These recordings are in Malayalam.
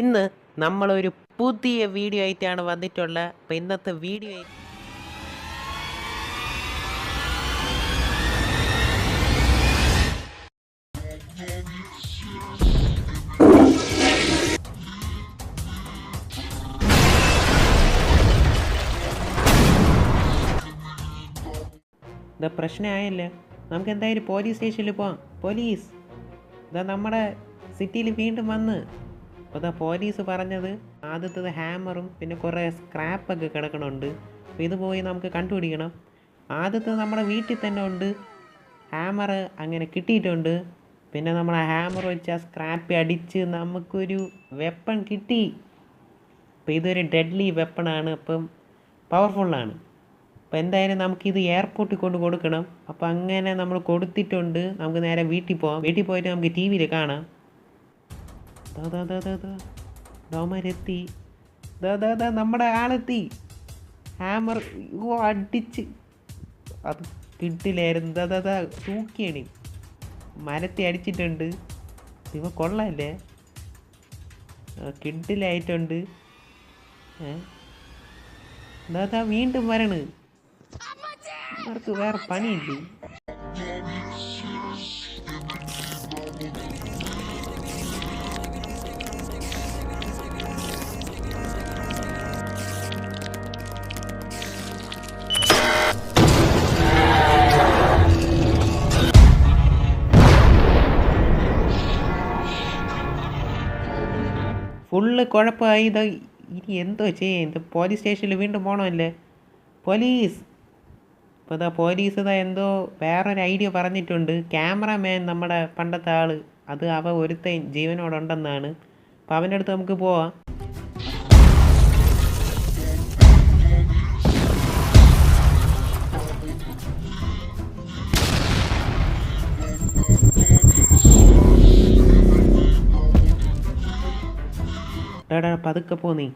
ഇന്ന് നമ്മളൊരു പുതിയ വീഡിയോ ആയിട്ടാണ് വന്നിട്ടുള്ളത് അപ്പോൾ ഇന്നത്തെ വീഡിയോ ഇതാ പ്രശ്നമായല്ലേ? നമുക്ക് എന്തായാലും പോലീസ് സ്റ്റേഷനിൽ പോവാം. പോലീസ് ഇതാ നമ്മുടെ സിറ്റിയിൽ വീണ്ടും വന്ന് അപ്പോൾ പോലീസ് പറഞ്ഞത് ആദ്യത്തത് ഹാമറും പിന്നെ കുറേ സ്ക്രാപ്പൊക്കെ കിടക്കണുണ്ട്. അപ്പോൾ ഇത് പോയി നമുക്ക് കണ്ടുപിടിക്കണം. ആദ്യത്തത് നമ്മുടെ വീട്ടിൽ തന്നെ ഉണ്ട്. ഹാമർ അങ്ങനെ കിട്ടിയിട്ടുണ്ട്. പിന്നെ നമ്മൾ ആ ഹാമർ വെച്ച് ആ സ്ക്രാപ്പ് അടിച്ച് നമുക്കൊരു വെപ്പൺ കിട്ടി. അപ്പോൾ ഇതൊരു ഡെഡ്ലി വെപ്പണാണ്. അപ്പം പവർഫുള്ളാണ്. അപ്പോൾ എന്തായാലും നമുക്കിത് എയർപോർട്ടിൽ കൊണ്ട് കൊടുക്കണം. അപ്പോൾ അങ്ങനെ നമ്മൾ കൊടുത്തിട്ടുണ്ട്. നമുക്ക് നേരെ വീട്ടിൽ പോകാം വീട്ടിൽ പോയിട്ട് നമുക്ക് ടി വിയിൽ കാണാം. ഡോമരെത്തി. നമ്മുടെ ആളെത്തി. ഹാമർ ഓ അടിച്ച്. അത് കിട്ടില്ലായിരുന്നു. ദാദാ തൂക്കിയാണ്. മരത്തി അടിച്ചിട്ടുണ്ട്. ഇവ കൊള്ളല്ലേ? കിട്ടിലായിട്ടുണ്ട് ഏ? ദാ ദാ വീണ്ടും വരണ്. അവർക്ക് വേറെ പണിയില്ലേ? ഫുള്ള് കുഴപ്പമായി. ഇത് ഇനി എന്തോ ചെയ്യാം. ഇത് പോലീസ് സ്റ്റേഷനിൽ വീണ്ടും പോകണമല്ലേ പോലീസ് ഇപ്പോൾ ഇതാ പോലീസ് ഇതാ എന്തോ വേറൊരു ഐഡിയ പറഞ്ഞിട്ടുണ്ട്. ക്യാമറമാൻ നമ്മുടെ പണ്ടത്തെ ആൾ അത് അവ ഒരുത്തൻ ജീവനോടുണ്ടെന്നാണ്. അപ്പോൾ അവന്റെ അടുത്ത് നമുക്ക് പോവാം. ഡാ പതുക്കെ പോ നീ.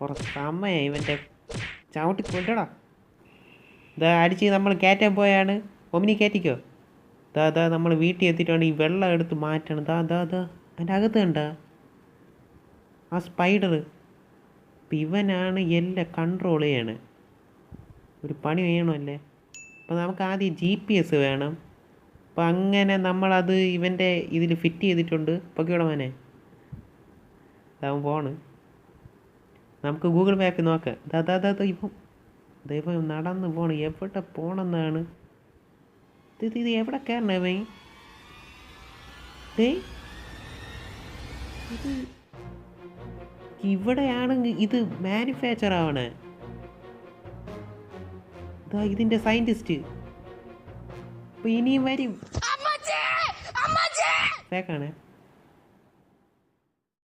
കുറച്ച് സമയം ഇവന്റെ ചവിട്ടി കൊല്ലടാ ഇതാ അടിച്ച് നമ്മൾ കയറ്റാൻ പോയാണ്. ഒമിനി കയറ്റിക്കോ? ദാ ദാ നമ്മൾ വീട്ടിൽ എത്തിയിട്ടാണ് ഈ വെള്ളം എടുത്ത് മാറ്റണം. ദാ ദാ ദാ. അതിന്റെ അകത്ത് കണ്ട. ആ സ്പൈഡർ അപ്പം ഇവനാണ് എല്ലാം കൺട്രോൾ ചെയ്യണേ ഒരു പണി ചെയ്യണമല്ലേ അപ്പോൾ നമുക്ക് ആദ്യം ജി പി എസ് വേണം. അപ്പം അങ്ങനെ നമ്മളത് ഇവന്റെ ഇതിൽ ഫിറ്റ് ചെയ്തിട്ടുണ്ട്. പൊക്കിയുടെ മോനെ. ഇതാവും പോണ് നമുക്ക് ഗൂഗിൾ മാപ്പിൽ നോക്കാം. ദാ ദാ ഇപ്പം. ദൈവം നടന്ന് പോകണം എവിടെ പോണെന്നാണ്? ഇത് ഇത് എവിടെ കയറണേ ഇവൻ ഡേയ് ഇത് ഇവിടെയാണെങ്കിൽ ഇത് മാനുഫാക്ചർ ആവണേ ഇതാ ഇതിന്റെ സയന്റിസ്റ്റ് അപ്പോൾ ഇനിയും വരും. ഫേക്കാണേ